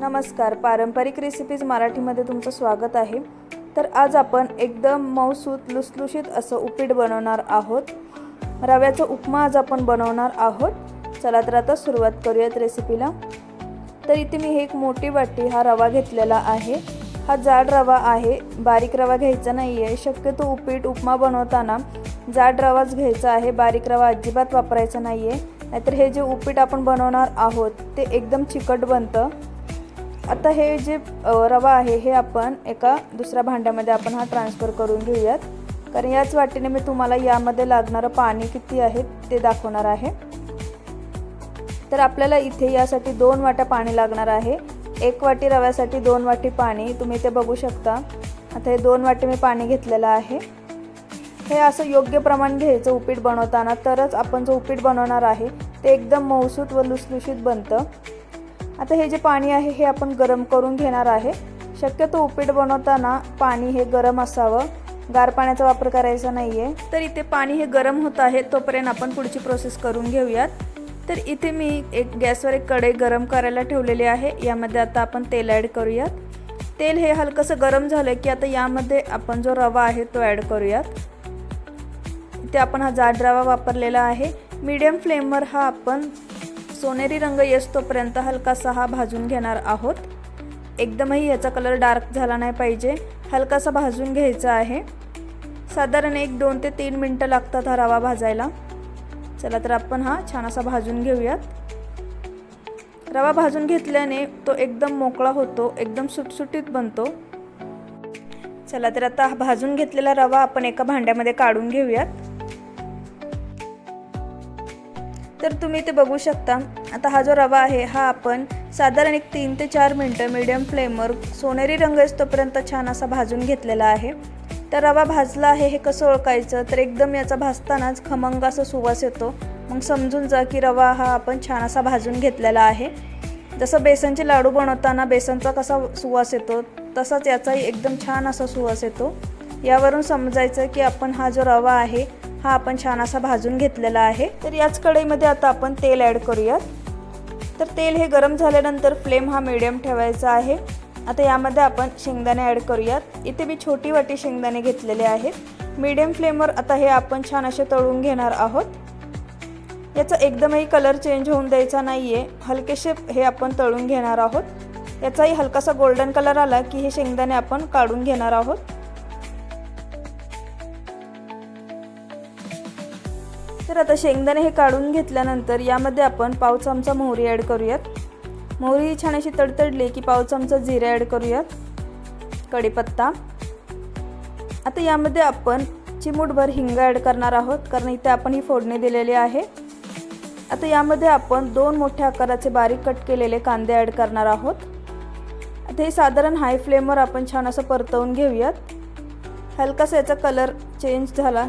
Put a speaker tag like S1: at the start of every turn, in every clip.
S1: नमस्कार. पारंपरिक रेसिपीज मराठीमध्ये तुमचं स्वागत आहे. तर आज आपण एकदम मऊसूत लुसलुशीत असं उपीट बनवणार आहोत. रव्याचा उपमा आज आपण बनवणार आहोत. चला तर आता सुरुवात करूयात रेसिपीला तर इथे मी एक मोठी वाटी हा रवा घेतलेला आहे. हा जाड रवा आहे. बारीक रवा घ्यायचा नाही आहे शक्यतो उपीट उपमा बनवताना जाड रवाच घ्यायचा आहे. बारीक रवा अजिबात वापरायचा नाही आहे नाहीतर हे जे उपीट आपण बनवणार आहोत ते एकदम चिकट बनतं. आता हे जे रवा आहे हे आपण एका दुसऱ्या भांड्यामध्ये आपण हा ट्रान्सफर करून घेऊयात. कारण याच वाटेने मी तुम्हाला यामध्ये लागणारं पाणी किती आहे ते दाखवणार आहे. तर आपल्याला इथे यासाठी दोन वाट्या पाणी लागणार आहे. एक वाटी रव्यासाठी दोन वाटी पाणी तुम्ही ते बघू शकता. आता हे दोन वाटी मी पाणी घेतलेलं आहे. हे असं योग्य प्रमाण घ्यायचं उपीट बनवताना तरच आपण जो उपीट बनवणार आहे ते एकदम मऊसूत व लुसलुशीत बनतं. आता हे जे पाणी आहे हे आपण गरम करून घेणार आहे. शक्यतो उपीट बनवताना पाणी हे गरम असावं. गार पाण्याचा वापर करायचा नाही आहे तर इथे पाणी हे गरम होत आहे तोपर्यंत आपण पुढची प्रोसेस करून घेऊयात. तर इथे मी एक गॅसवर एक कढई गरम करायला ठेवलेली आहे. यामध्ये आता आपण तेल ॲड करूयात. तेल हे हलकंसं गरम झालं की आता यामध्ये आपण जो रवा आहे तो ॲड करूयात. इथे आपण हा जाड रवा वापरलेला आहे. मीडियम फ्लेमवर हा आपण सोनेरी रंग येतोपर्यंत हलकासा हा भाजून घेणार आहोत. एकदमही याचा कलर डार्क झाला नाही पाहिजे. हलकासा भाजून घ्यायचा आहे. साधारण एक दोन ते तीन मिनटं लागतात हा रवा भाजायला. चला तर आपण हा छान असा भाजून घेऊयात. रवा भाजून घेतल्याने तो एकदम मोकळा होतो एकदम सुटसुटीत बनतो. चला तर आता भाजून घेतलेला रवा आपण एका भांड्यामध्ये काढून घेऊयात. तर तुम्ही ते बघू शकता. आता हा जो रवा आहे हा आपण साधारण एक तीन ते चार मिनटं मीडियम फ्लेमवर सोनेरी रंग तोपर्यंत छान असा भाजून घेतलेला आहे. तर रवा भाजला आहे हे कसं ओळखायचं? तर एकदम याचा भाजतानाच खमंग असा सुवास येतो. मग समजून जा की रवा हा आपण छान असा भाजून घेतलेला आहे. जसं बेसनचे लाडू बनवताना बेसनचा कसा सुवास येतो तसाच याचाही एकदम छान असा सुवास येतो. यावरून समजायचं की आपण हा जो रवा आहे हा आपण छान असा भाजून घेतलेला आहे. तर याच कढईमध्ये आता आपण तेल ॲड करूयात. तर तेल हे गरम झाल्यानंतर फ्लेम हा मिडियम ठेवायचा आहे. आता यामध्ये आपण शेंगदाणे ॲड करूयात. इथे मी छोटी वाटी शेंगदाणे घेतलेले आहेत. मीडियम फ्लेमवर आता हे आपण छान असे तळून घेणार आहोत. याचा एकदमही कलर चेंज होऊन द्यायचा नाही आहे हलकेसे हे आपण तळून घेणार आहोत. याचाही हलकासा गोल्डन कलर आला की हे शेंगदाणे आपण काढून घेणार आहोत. तर आता शेंगदाणे हे काढून घेतल्यानंतर यामध्ये आपण पाव चमचा मोहरी ॲड करूयात. मोहरी छान अशी तडतडली की पाव चमचा जिरा ॲड करूयात. कढीपत्ता. आता यामध्ये आपण चिमूटभर हिंग ॲड करणार आहोत कारण इथे आपण ही फोडणी दिलेली आहे. आता यामध्ये आपण दोन मोठ्या आकाराचे बारीक कट केलेले कांदे ॲड करणार आहोत. आता हे साधारण हाय फ्लेमवर आपण छान असं परतवून घेऊयात. हलकासा याचा कलर चेंज झाला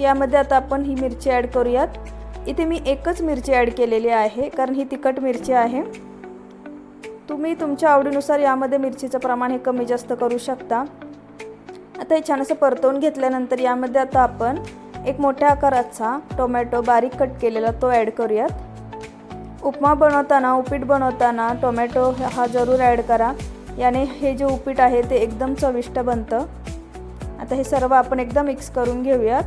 S1: यामध्ये आता आपण ही मिरची ॲड करूयात. इथे मी एकच मिरची ॲड केलेली आहे कारण ही तिखट मिरची आहे. तुम्ही तुमच्या आवडीनुसार यामध्ये मिरचीचं प्रमाण हे कमी जास्त करू शकता. आता हे छान असं परतवून घेतल्यानंतर यामध्ये आता आपण एक मोठ्या आकाराचा टोमॅटो बारीक कट केलेला तो ॲड करूयात. उपमा बनवताना उपीट बनवताना टोमॅटो हा जरूर ॲड करा. याने हे जे उपीट आहे ते एकदम चविष्ट बनतं. आता हे सर्व आपण एकदा मिक्स करून घेऊयात.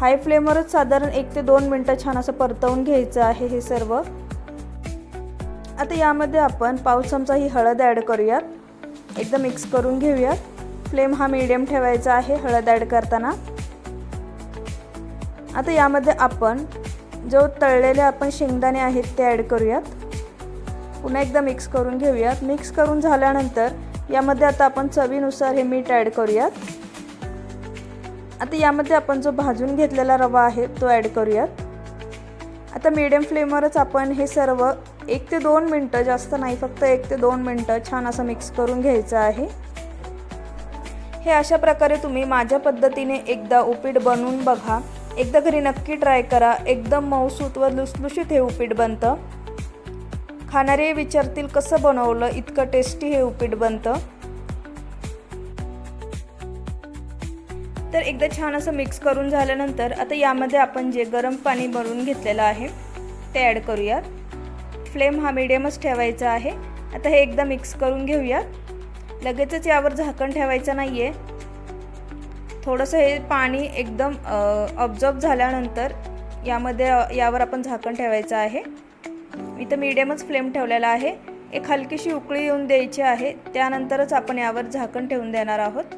S1: हाय फ्लेमवरच साधारण एक ते दोन मिनटं छान असं परतवून घ्यायचं आहे हे सर्व. आता यामध्ये आपण पाव चमचा ही हळद ॲड करूयात. एकदम मिक्स करून घेऊयात. फ्लेम हा मीडियम ठेवायचा आहे हळद ॲड करताना. आता यामध्ये आपण जो तळलेले आपण शेंगदाणे आहेत ते ॲड करूयात. पुन्हा एकदा मिक्स करून घेऊयात. मिक्स करून झाल्यानंतर यामध्ये आता आपण चवीनुसार हे मीठ ॲड करूयात. आता यामध्ये आपण जो भाजून घेतलेला रवा आहे तो ॲड करूयात. आता मीडियम फ्लेमवरच आपण हे सर्व एक ते दोन मिनटं जास्त नाही फक्त एक ते दोन मिनटं छान असं मिक्स करून घ्यायचं आहे. हे अशा प्रकारे तुम्ही माझ्या पद्धतीने एकदा उपीट बनवून बघा. एकदा घरी नक्की ट्राय करा. एकदम मऊसूत व लुसलुशीत हे उपीट बनतं. खाणारे विचारतील कसं बनवलं? इतकं टेस्टी हे उपीट बनतं. तर एकदा छान असं मिक्स करून झाल्यानंतर आता यामध्ये आपण जे गरम पाणी बनवून घेतलेलं आहे ते ॲड करूयात. फ्लेम हा मिडियमच ठेवायचा आहे. आता हे एकदा मिक्स करून घेऊया लगेचच यावर झाकण ठेवायचं नाही आहे थोडंसं हे पाणी एकदम ऑब्झॉर्ब झाल्यानंतर यामध्ये यावर आपण झाकण ठेवायचं आहे. इथं मीडियमच फ्लेम ठेवलेला आहे. एक हलकीशी उकळी येऊन द्यायची आहे. त्यानंतरच आपण यावर झाकण ठेवून देणार आहोत.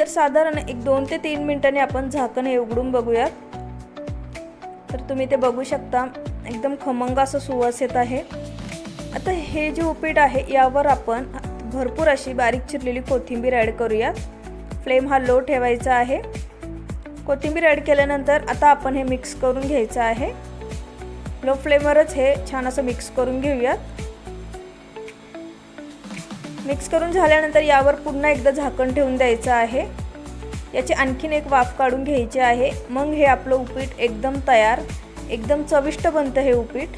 S1: तर साधारण एक दोन ते तीन मिनिटांनी आपण झाकण हे उघडून बघूयात. तर तुम्ही ते बघू शकता. एकदम खमंग असं सुवास येत आहे. आता हे जे उपीट आहे यावर आपण भरपूर अशी बारीक चिरलेली कोथिंबीर ॲड करूया फ्लेम हा लो ठेवायचा आहे. कोथिंबीर ॲड केल्यानंतर आता आपण हे मिक्स करून घ्यायचं आहे. लो फ्लेमवरच हे छान असं मिक्स करून घेऊयात. मिक्स करून झाल्यानंतर यावर पुन्हा एकदा झाकण ठेवून द्यायचं आहे. याची आणखीन एक वाफ काढून घ्यायची आहे. मग हे आपलं उपीट एकदम तयार एकदम चविष्ट बनतं हे उपीट.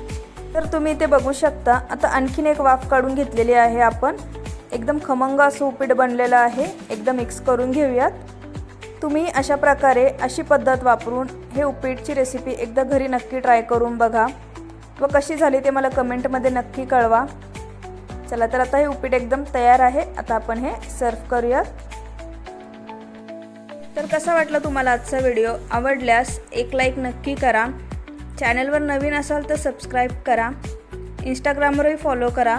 S1: तर तुम्ही ते बघू शकता आता आणखीन एक वाफ काढून घेतलेली आहे आपण. एकदम खमंग असं उपीट बनलेलं आहे. एकदम मिक्स करून घेऊयात. तुम्ही अशा प्रकारे अशी पद्धत वापरून हे उपीटची रेसिपी एकदा घरी नक्की ट्राय करून बघा. व कशी झाली ते मला कमेंटमध्ये नक्की कळवा. चला तर आता हे उपीट एकदम तयार आहे. आता आपण हे सर्व करूयात. तर कसा वाटला तुम्हाला आजचा व्हिडिओ आवडल्यास एक लाईक नक्की करा. चॅनलवर नवीन असाल तर सबस्क्राईब करा. इंस्टाग्रामवरही फॉलो करा.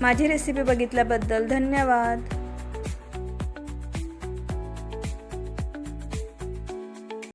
S1: माझी रेसिपी बघितल्याबद्दल धन्यवाद.